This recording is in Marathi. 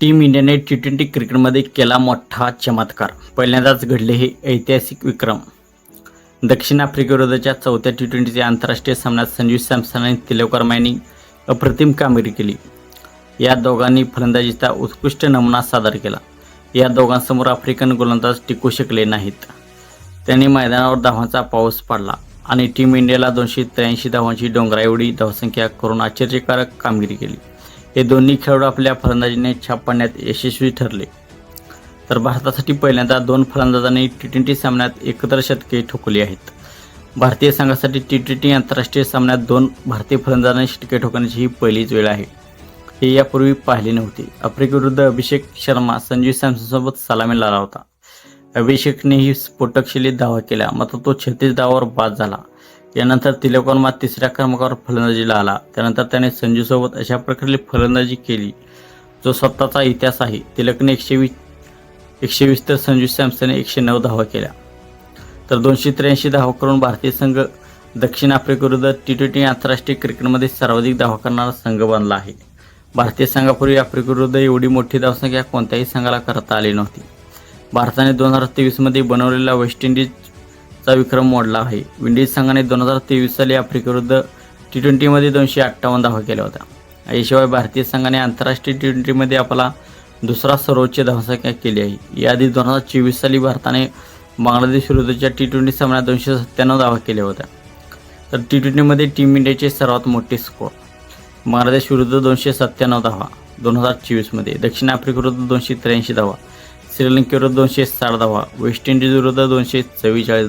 टीम इंडियाने टी ट्वेंटी क्रिकेटमध्ये केला मोठा चमत्कार. पहिल्यांदाच घडले हे ऐतिहासिक विक्रम. दक्षिण आफ्रिकेविरोधाच्या चौथ्या टी ट्वेंटीच्या आंतरराष्ट्रीय सामन्यात संजू सॅमसन आणि तिलक यांनी अप्रतिम कामगिरी केली. या दोघांनी फलंदाजीचा उत्कृष्ट नमुना सादर केला. या दोघांसमोर आफ्रिकन गोलंदाज टिकू शकले नाहीत. त्यांनी मैदानावर धावांचा पाऊस पाडला आणि टीम इंडियाला दोनशे त्र्याऐंशी धावांची डोंगरा एवढी धावसंख्या करून आश्चर्यकारक कामगिरी केली. हे दोन्ही खेळाडू आपल्या फलंदाजीने छाप पाडण्यात यशस्वी ठरले. तर भारतासाठी पहिल्यांदा दोन फलंदाजांनी टी ट्वेंटी सामन्यात एकत्र शतके ठोकली आहेत. भारतीय संघासाठी टी ट्वेंटी आंतरराष्ट्रीय सामन्यात दोन भारतीय फलंदाजांनी शतके ठोकण्याची ही पहिलीच वेळ आहे. हे यापूर्वी पाहिले नव्हते. आफ्रिकेविरुद्ध अभिषेक शर्मा संजू सॅमसनसोबत सलामी लावला होता अभिषेकनेही स्फोटकशैली दावा धावा केल्या मात्र तो छत्तीस धावावर बाद झाला. यानंतर तिलक मात तिसऱ्या क्रमांकावर फलंदाजीला आला त्यानंतर त्याने संजूसोबत अशा प्रकारे फलंदाजी केली जो स्वतःचा इतिहास आहे. तिलकने एकशे वीस एकशे वीस तर संजू सॅमसनने एकशे नऊ धावा केल्या. तर दोनशे त्र्याऐंशी धावा करून भारतीय संघ दक्षिण आफ्रिकेविरुद्ध टी ट्वेंटी आंतरराष्ट्रीय क्रिकेटमध्ये सर्वाधिक धावा करणारा संघ बनला आहे. भारतीय संघापूर्वी आफ्रिकेविरुद्ध एवढी मोठी धावसंख्या कोणत्याही संघाला करता आली नव्हती. भारताने दोन हजार तेवीसमध्ये बनवलेला वेस्ट इंडिजचा विक्रम मोडला आहे. विंडीज संघाने दोन हजार तेवीस साली आफ्रिकेविरुद्ध टी ट्वेंटीमध्ये दोनशे अठ्ठावन्न धावा केल्या होत्या. याशिवाय भारतीय संघाने आंतरराष्ट्रीय टी ट्वेंटीमध्ये आपला दुसरा सर्वोच्च धावसंख्या केली आहे. याआधी दोन हजार चोवीस साली भारताने बांगलादेश विरुद्धच्या टी ट्वेंटी सामन्यात दोनशे सत्त्याण्णव धावा केल्या होत्या. तर टी ट्वेंटीमध्ये टीम इंडियाचे सर्वात मोठे स्कोर बांगलादेश विरुद्ध दोनशे सत्त्याण्णव धावा. दोन हजार चोवीसमध्ये दक्षिण आफ्रिकेविरुद्ध दोनशे त्र्याऐंशी धावा. श्रीलंकेविरुद्ध दोनशे साठ धावा. वेस्ट इंडिज विरुद्ध दोनशे चव्वेचाळीस धावा